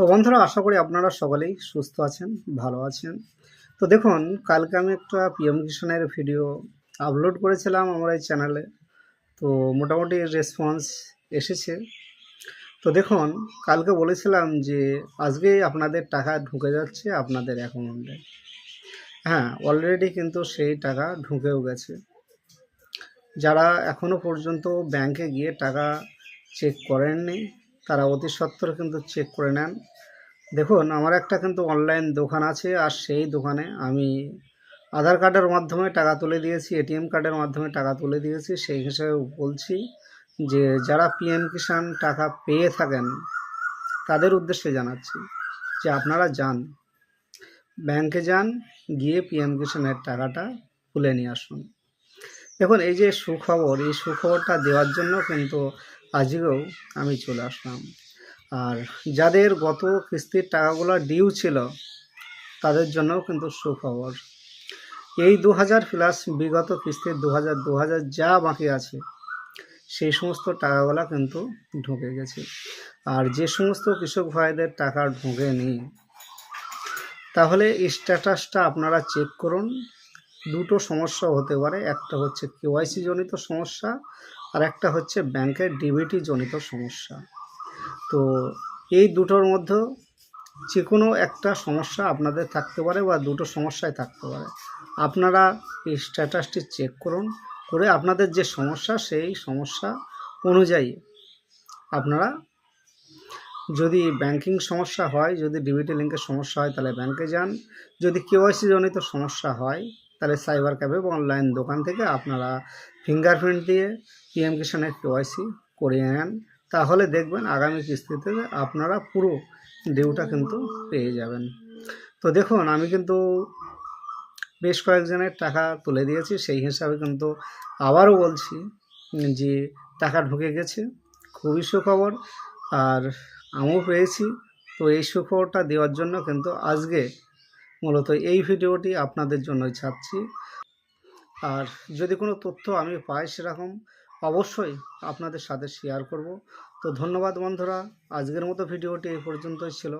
তো বন্ধুরা, আশা করি আপনারা সকলেই সুস্থ আছেন, ভালো আছেন। তো দেখুন, কালকে আমি একটা পিএম কিষানের ভিডিও আপলোড করেছিলাম আমার এই চ্যানেলে। তো মোটামুটি রেসপন্স এসেছে। তো দেখুন, কালকে বলেছিলাম যে আজকেই আপনাদের টাকা ঢুকে যাচ্ছে আপনাদের অ্যাকাউন্টে হ্যাঁ অলরেডি কিন্তু সেই টাকা ঢুকেও গেছে। যারা এখনও পর্যন্ত ব্যাংকে গিয়ে টাকা চেক করেননি তারা অতি সত্বর কিন্তু চেক করে নেন। দেখুন, আমার একটা কিন্তু অনলাইন দোকান আছে, আর সেই দোকানে আমি আধার কার্ডের মাধ্যমে টাকা তুলে দিয়েছি এটিএম কার্ডের মাধ্যমে টাকা তুলে দিয়েছি। সেই হিসেবে বলছি যে, যারা পিএম কিষাণ টাকা পেয়ে থাকেন, তাদের উদ্দেশ্যে জানাচ্ছি যে, আপনারা যান ব্যাংকে যান, গিয়ে পিএম কিষাণের টাকাটা তুলে নিয়ে আসুন। দেখুন, এই যে সুখবর, এই সুখবরটা দেওয়ার জন্য কিন্তু আজকেও আমি চলে আসলাম। আর যাদের গত কিস্তির টাকাগুলো ডিউ ছিল, তাদের জন্যও কিন্তু সুখবর। এই দু হাজার প্লাস বিগত কিস্তির দু হাজার দু হাজার যা বাকি আছে, সেই সমস্ত টাকাগুলো কিন্তু ঢুকে গেছে। আর যে সমস্ত কৃষক ভাইদের টাকা ঢোকেনি, তাহলে স্ট্যাটাসটা আপনারা চেক করুন। দুটো সমস্যা হতে পারে। একটা হচ্ছে কেওয়াইসি জনিত সমস্যা আর একটা হচ্ছে ব্যাংকের ডিবিটি জনিত সমস্যা। তো এই দুটোর মধ্যে যে কোনো একটা সমস্যা আপনাদের থাকতে পারে বা দুটো সমস্যায় থাকতে পারে। আপনারা এই স্ট্যাটাসটি চেক করুন, করে আপনাদের যে সমস্যা, সেই সমস্যা অনুযায়ী আপনারা যদি ব্যাংকিং সমস্যা হয়, যদি ডিবিটি লিঙ্কের সমস্যা হয়, তাহলে ব্যাংকে যান। যদি কেওয়াইসি জনিত সমস্যা হয় তাহলে সাইবার ক্যাফে বা অনলাইন দোকান থেকে আপনারা ফিঙ্গারপ্রিন্ট দিয়ে পিএম কিষানের কেওয়াইসি করিয়ে নেন। তাহলে দেখবেন আগামী কিস্তিতে আপনারা পুরো ডিউটা কিন্তু পেয়ে যাবেন। তো দেখুন, আমি কিন্তু বেশ কয়েকজনের টাকা তুলে দিয়েছি। সেই হিসাবে কিন্তু আবারও বলছি যে টাকা ঢুকে গেছে, খুবই সুখবর। আর আমিও পেয়েছি। তো এই সুখবরটা দেওয়ার জন্য কিন্তু আজকে মূলত এই ভিডিওটি আপনাদের জন্যই ছাড়ছি আর যদি কোনো তথ্য আমি পাই সেরকম, অবশ্যই আপনাদের সাথে শেয়ার করব। তো ধন্যবাদ বন্ধুরা, আজকের মতো ভিডিওটি এই পর্যন্তই ছিল।